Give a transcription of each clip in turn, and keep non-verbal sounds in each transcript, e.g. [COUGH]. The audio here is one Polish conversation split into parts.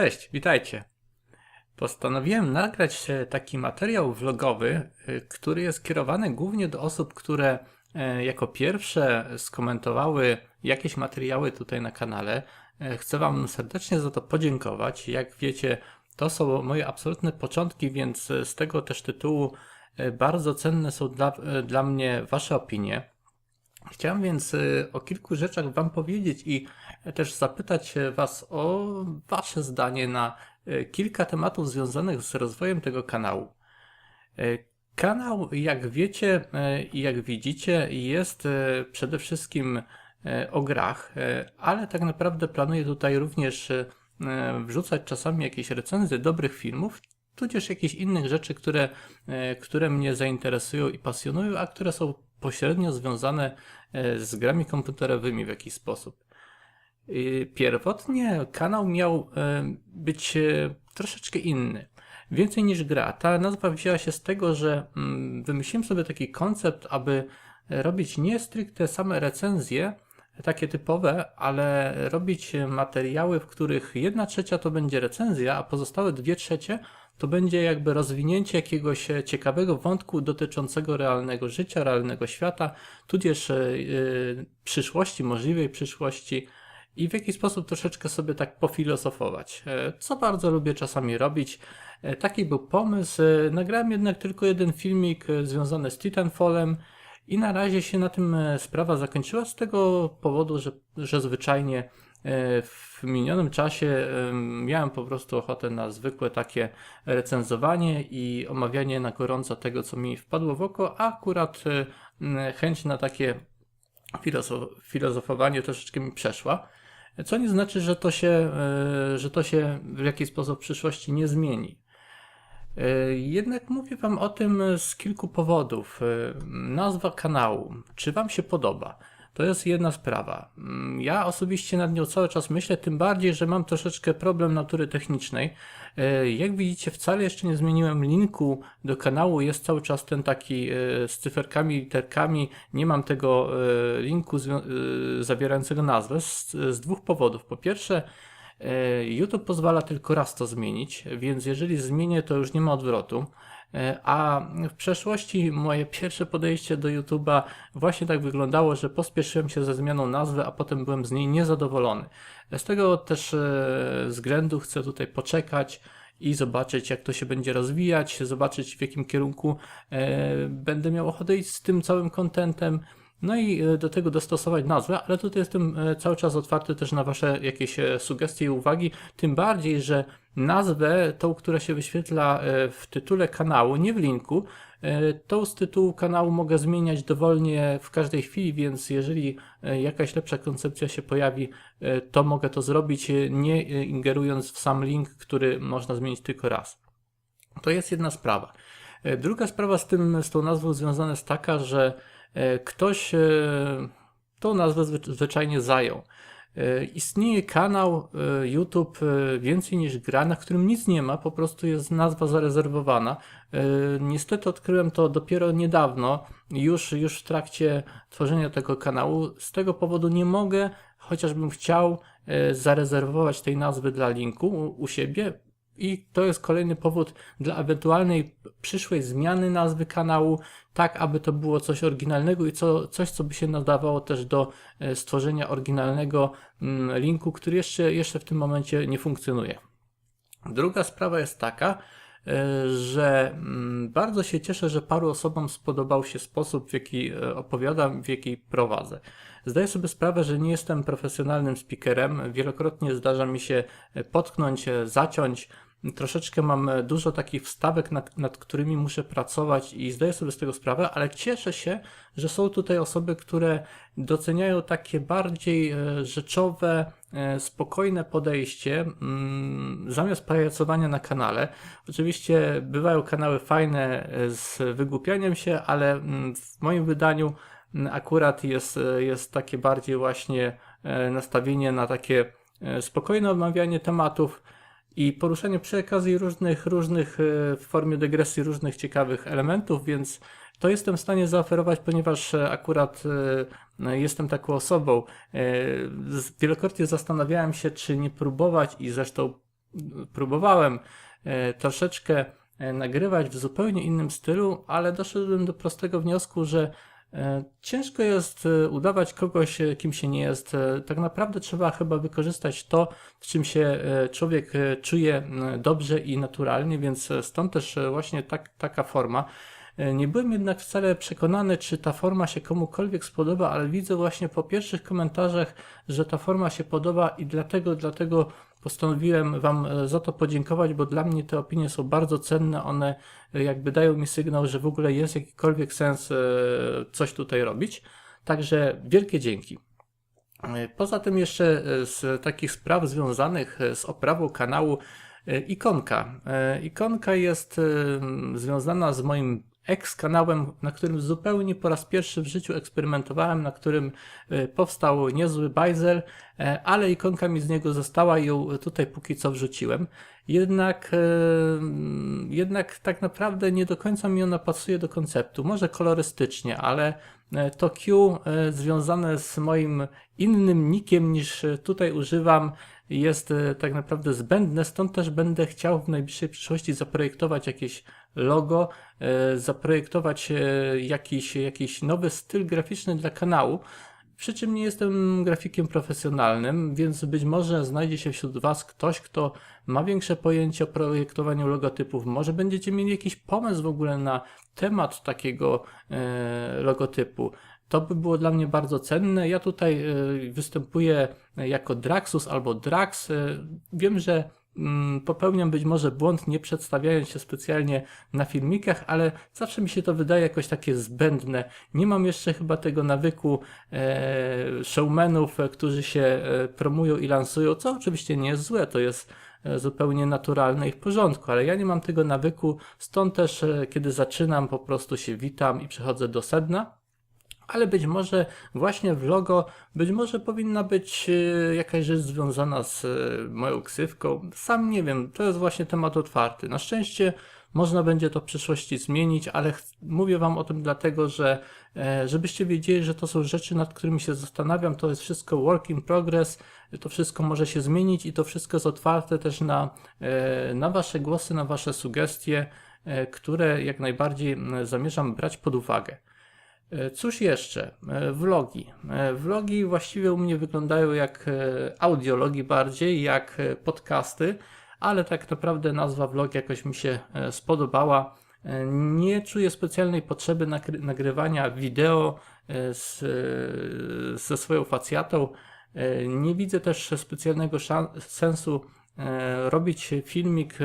Cześć, witajcie. Postanowiłem nagrać e, taki materiał vlogowy, e, który jest kierowany głównie do osób, które e, jako pierwsze skomentowały jakieś materiały tutaj na kanale. Chcę Wam serdecznie za to podziękować. Jak wiecie, to są moje absolutne początki, więc z tego też tytułu bardzo cenne są dla, dla mnie Wasze opinie. Chciałem więc y, o kilku rzeczach Wam powiedzieć i też zapytać e, Was o Wasze zdanie na e, kilka tematów związanych z rozwojem tego kanału. E, Kanał, jak wiecie e, i jak widzicie, jest e, przede wszystkim e, o grach, e, ale tak naprawdę planuję tutaj również e, wrzucać czasami jakieś recenzje dobrych filmów, tudzież jakichś innych rzeczy, które, e, które mnie zainteresują i pasjonują, a które są pośrednio związane e, z grami komputerowymi w jakiś sposób. Y, Pierwotnie kanał miał e, być e, troszeczkę inny. Więcej niż gra. Ta nazwa wzięła się z tego, że mm, wymyśliłem sobie taki koncept, aby robić nie stricte same recenzje, takie typowe, ale robić materiały, w których jedna trzecia to będzie recenzja, a pozostałe dwie trzecie to będzie jakby rozwinięcie jakiegoś e, ciekawego wątku dotyczącego realnego życia, realnego świata, tudzież e, e, przyszłości, możliwej przyszłości i w jakiś sposób troszeczkę sobie tak pofilozofować, co bardzo lubię czasami robić. Taki był pomysł. Nagrałem jednak tylko jeden filmik związany z Titanfallem i na razie się na tym sprawa zakończyła z tego powodu, że, że zwyczajnie w minionym czasie e, miałem po prostu ochotę na zwykłe takie recenzowanie i omawianie na gorąco tego, co mi wpadło w oko, a akurat e, chęć na takie filozof- filozofowanie troszeczkę mi przeszła. Co nie znaczy, że to się, e, że to się w jakiś sposób w przyszłości nie zmieni. E, Jednak mówię Wam o tym z kilku powodów. E, Nazwa kanału. Czy Wam się podoba? To jest jedna sprawa. Mm, Ja osobiście nad nią cały czas myślę, tym bardziej, że mam troszeczkę problem natury technicznej. E, Jak widzicie, wcale jeszcze nie zmieniłem linku do kanału. Jest cały czas ten taki e, z cyferkami, literkami. Nie mam tego e, linku zawierającego nazwę z, z dwóch powodów. Po pierwsze, YouTube pozwala tylko raz to zmienić, więc jeżeli zmienię, to już nie ma odwrotu. E, A w przeszłości moje pierwsze podejście do YouTube'a właśnie tak wyglądało, że pospieszyłem się ze zmianą nazwy, a potem byłem z niej niezadowolony. Z tego też e, względu chcę tutaj poczekać i zobaczyć, jak to się będzie rozwijać, zobaczyć w jakim kierunku e, będę miał ochotę iść z tym całym kontentem. No i e, do tego dostosować nazwę, ale tutaj jestem e, cały czas otwarty też na Wasze jakieś e, sugestie i uwagi, tym bardziej, że nazwę, tą, która się wyświetla w tytule kanału, nie w linku, tą z tytułu kanału mogę zmieniać dowolnie w każdej chwili, więc jeżeli jakaś lepsza koncepcja się pojawi, to mogę to zrobić, nie ingerując w sam link, który można zmienić tylko raz. To jest jedna sprawa. Druga sprawa z tym, z tą nazwą związana jest taka, że ktoś e, tą nazwę zwy- zwyczajnie zajął. E, Istnieje kanał e, YouTube e, Więcej niż gra, na którym nic nie ma, po prostu jest nazwa zarezerwowana. E, Niestety odkryłem to dopiero niedawno, już, już w trakcie tworzenia tego kanału. Z tego powodu nie mogę, chociażbym chciał, e, zarezerwować tej nazwy dla linku u siebie. I to jest kolejny powód dla ewentualnej przyszłej zmiany nazwy kanału, tak aby to było coś oryginalnego i co, coś, co by się nadawało też do e, stworzenia oryginalnego mm, linku, który jeszcze, jeszcze w tym momencie nie funkcjonuje. Druga sprawa jest taka, e, że mm, bardzo się cieszę, że paru osobom spodobał się sposób, w jaki e, opowiadam, w jaki prowadzę. Zdaję sobie sprawę, że nie jestem profesjonalnym speakerem. Wielokrotnie zdarza mi się potknąć, zaciąć. Troszeczkę mam e, dużo takich wstawek, nad, nad którymi muszę pracować i zdaję sobie z tego sprawę, ale cieszę się, że są tutaj osoby, które doceniają takie bardziej e, rzeczowe, e, spokojne podejście mm, zamiast pajacowania na kanale. Oczywiście bywają kanały fajne z wygłupianiem się, ale mm, w moim wydaniu mm, akurat jest, jest takie bardziej właśnie nastawienie na takie spokojne omawianie tematów i poruszanie przy okazji różnych, różnych e, w formie dygresji różnych ciekawych elementów, więc to jestem w stanie zaoferować, ponieważ e, akurat e, jestem taką osobą. Wielokrotnie zastanawiałem się, czy nie próbować i zresztą próbowałem e, troszeczkę nagrywać w zupełnie innym stylu, ale doszedłem do prostego wniosku, że ciężko jest e, udawać kogoś, e, kim się nie jest. E, Tak naprawdę trzeba chyba wykorzystać to, w czym się e, człowiek e, czuje dobrze i naturalnie, więc e, stąd też e, właśnie tak, taka forma. E, Nie byłem jednak wcale przekonany, czy ta forma się komukolwiek spodoba, ale widzę właśnie po pierwszych komentarzach, że ta forma się podoba i dlatego, dlatego postanowiłem Wam e, za to podziękować, bo dla mnie te opinie są bardzo cenne. One e, jakby dają mi sygnał, że w ogóle jest jakikolwiek sens coś tutaj robić. Także wielkie dzięki. Poza tym jeszcze z takich spraw związanych z oprawą kanału ikonka. Ikonka jest związana z moim ex-kanałem, na którym zupełnie po raz pierwszy w życiu eksperymentowałem, na którym e, powstał niezły bajzel, e, ale ikonka mi z niego została i ją tutaj póki co wrzuciłem. Jednak, e, jednak tak naprawdę nie do końca mi ona pasuje do konceptu. Może kolorystycznie, ale to Q związane z moim innym nikiem niż tutaj używam jest tak naprawdę zbędne, stąd też będę chciał w najbliższej przyszłości zaprojektować jakieś logo, e, zaprojektować e, jakiś, jakiś nowy styl graficzny dla kanału. Przy czym nie jestem grafikiem profesjonalnym, więc być może znajdzie się wśród Was ktoś, kto ma większe pojęcie o projektowaniu logotypów. Może będziecie mieli jakiś pomysł w ogóle na temat takiego e, logotypu. To by było dla mnie bardzo cenne. Ja tutaj występuję jako Draxus albo Drax. Wiem, że popełniam być może błąd, nie przedstawiając się specjalnie na filmikach, ale zawsze mi się to wydaje jakoś takie zbędne. Nie mam jeszcze chyba tego nawyku e, showmenów, e, którzy się e, promują i lansują, co oczywiście nie jest złe, to jest zupełnie naturalne i w porządku, ale ja nie mam tego nawyku, stąd też kiedy zaczynam po prostu się witam i przechodzę do sedna ale być może właśnie w logo, być może powinna być e, jakaś rzecz związana z e, moją ksywką. Sam nie wiem, to jest właśnie temat otwarty. Na szczęście można będzie to w przyszłości zmienić, ale mówię Wam o tym dlatego, że e, żebyście wiedzieli, że to są rzeczy, nad którymi się zastanawiam, to jest wszystko work in progress, to wszystko może się zmienić i to wszystko jest otwarte też na, na Wasze głosy, na Wasze sugestie, które jak najbardziej zamierzam brać pod uwagę. E, Cóż jeszcze? E, Vlogi. E, Vlogi właściwie u mnie wyglądają jak audiologi bardziej, jak podcasty, ale tak naprawdę nazwa vlog jakoś mi się spodobała. Nie czuję specjalnej potrzeby nagrywania wideo z, ze swoją facjatą. Nie widzę też specjalnego sensu robić filmik e,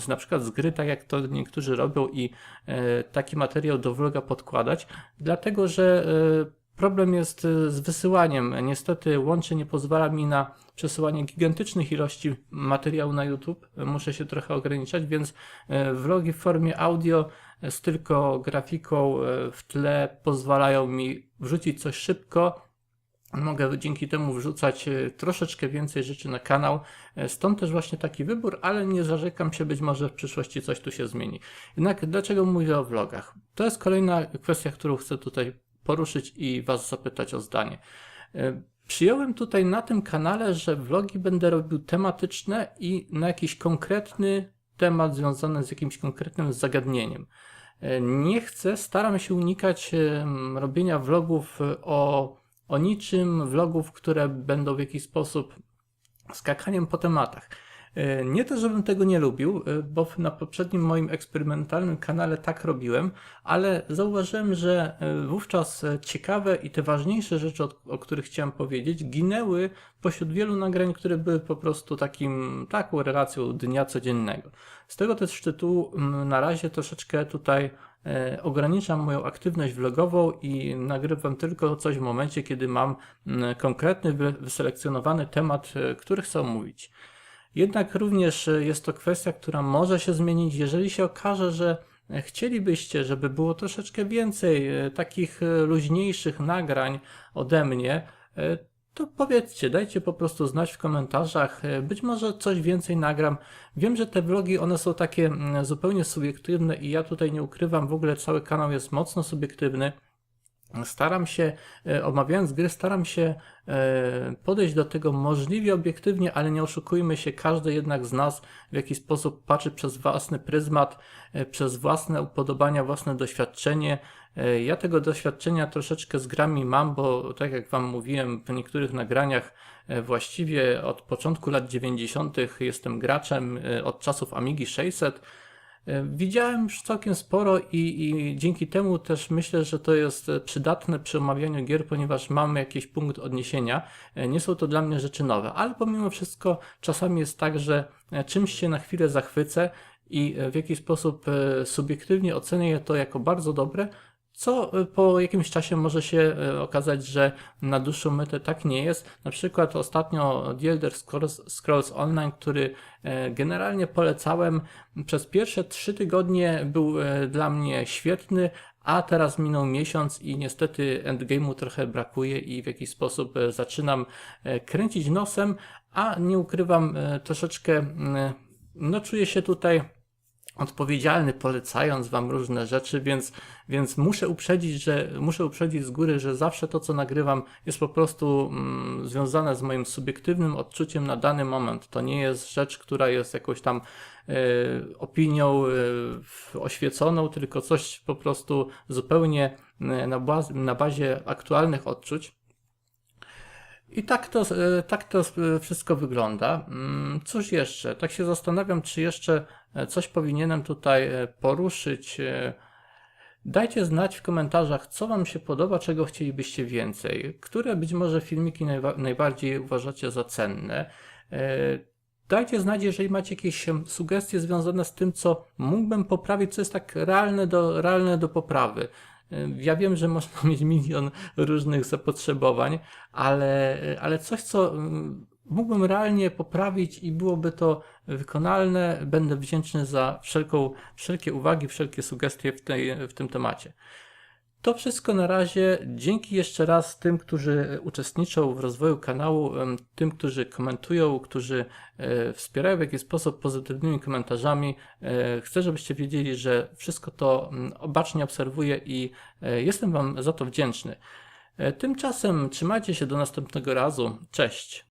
z na przykład z gry, tak jak to niektórzy robią i e, taki materiał do vloga podkładać, dlatego że e, problem jest e, z wysyłaniem. Niestety łącze nie pozwala mi na przesyłanie gigantycznych ilości materiału na YouTube. Muszę się trochę ograniczać, więc e, vlogi w formie audio e, z tylko grafiką e, w tle pozwalają mi wrzucić coś szybko, Mogę dzięki temu wrzucać e, troszeczkę więcej rzeczy na kanał, e, stąd też właśnie taki wybór, ale nie zarzekam się, być może w przyszłości coś tu się zmieni. Jednak dlaczego mówię o vlogach? To jest kolejna kwestia, którą chcę tutaj poruszyć i Was zapytać o zdanie. E, Przyjąłem tutaj na tym kanale, że vlogi będę robił tematyczne i na jakiś konkretny temat związany z jakimś konkretnym zagadnieniem. Nie chcę, staram się unikać robienia vlogów o o niczym, vlogów, które będą w jakiś sposób skakaniem po tematach. E, Nie to, żebym tego nie lubił, e, bo na poprzednim moim eksperymentalnym kanale tak robiłem, ale zauważyłem, że e, wówczas ciekawe i te ważniejsze rzeczy, o, których chciałem powiedzieć, ginęły pośród wielu nagrań, które były po prostu takim, taką relacją dnia codziennego. Z tego też tytułu mm, na razie troszeczkę tutaj ograniczam moją aktywność vlogową i nagrywam tylko coś w momencie, kiedy mam mm, konkretny, wy- wyselekcjonowany temat, e, który chcę omówić. Jednak również e, jest to kwestia, która może się zmienić, jeżeli się okaże, że e, chcielibyście, żeby było troszeczkę więcej e, takich e, luźniejszych nagrań ode mnie, e, to powiedzcie, dajcie po prostu znać w komentarzach. e, Być może coś więcej nagram. Wiem, że te vlogi, one są takie mm, zupełnie subiektywne i ja tutaj nie ukrywam, w ogóle cały kanał jest mocno subiektywny. staram się, e, omawiając gry, staram się e, podejść do tego możliwie obiektywnie, ale nie oszukujmy się, każdy jednak z nas w jakiś sposób patrzy przez własny pryzmat, przez własne upodobania, własne doświadczenie. E, Ja tego doświadczenia troszeczkę z grami mam, bo tak jak Wam mówiłem w niektórych nagraniach, e, właściwie od początku lat 90. jestem graczem, e, od czasów Amigi 600. E, Widziałem już całkiem sporo i, i dzięki temu też myślę, że to jest przydatne przy omawianiu gier, ponieważ mamy jakiś punkt odniesienia. Nie są to dla mnie rzeczy nowe, ale pomimo wszystko czasami jest tak, że czymś się na chwilę zachwycę i w jakiś sposób subiektywnie ocenię to jako bardzo dobre, co e, po jakimś czasie może się e, okazać, że na dłuższą metę tak nie jest. Na przykład ostatnio The Elder Scrolls, Scrolls Online, który e, generalnie polecałem, przez pierwsze trzy tygodnie był dla mnie świetny, a teraz minął miesiąc i niestety endgame'u trochę brakuje i w jakiś sposób zaczynam kręcić nosem, a nie ukrywam troszeczkę, no czuję się tutaj odpowiedzialny, polecając wam różne rzeczy, więc, więc muszę uprzedzić, że muszę uprzedzić z góry, że zawsze to, co nagrywam, jest po prostu mm, związane z moim subiektywnym odczuciem na dany moment. To nie jest rzecz, która jest jakąś tam e, opinią w- oświeconą, tylko coś po prostu zupełnie e, na, baz- na bazie aktualnych odczuć. I tak to, e, tak to e, wszystko wygląda. Mm, Cóż jeszcze? Tak się zastanawiam, czy jeszcze e, coś powinienem tutaj poruszyć. Dajcie znać w komentarzach, co Wam się podoba, czego chcielibyście więcej. Które być może filmiki najbardziej uważacie za cenne. Dajcie znać, jeżeli macie jakieś sugestie związane z tym, co mógłbym poprawić, co jest tak realne do, realne do poprawy. Ja wiem, że można [LAUGHS] mieć milion różnych zapotrzebowań, ale, ale coś, co mógłbym realnie poprawić i byłoby to wykonalne, będę wdzięczny za wszelką, wszelkie uwagi, wszelkie sugestie w, tej, w tym temacie. To wszystko na razie. Dzięki jeszcze raz tym, którzy uczestniczą w rozwoju kanału, tym, którzy komentują, którzy e, wspierają w jakiś sposób pozytywnymi komentarzami. E, Chcę, żebyście wiedzieli, że wszystko to obacznie obserwuję i e, jestem Wam za to wdzięczny. Tymczasem trzymajcie się do następnego razu. Cześć.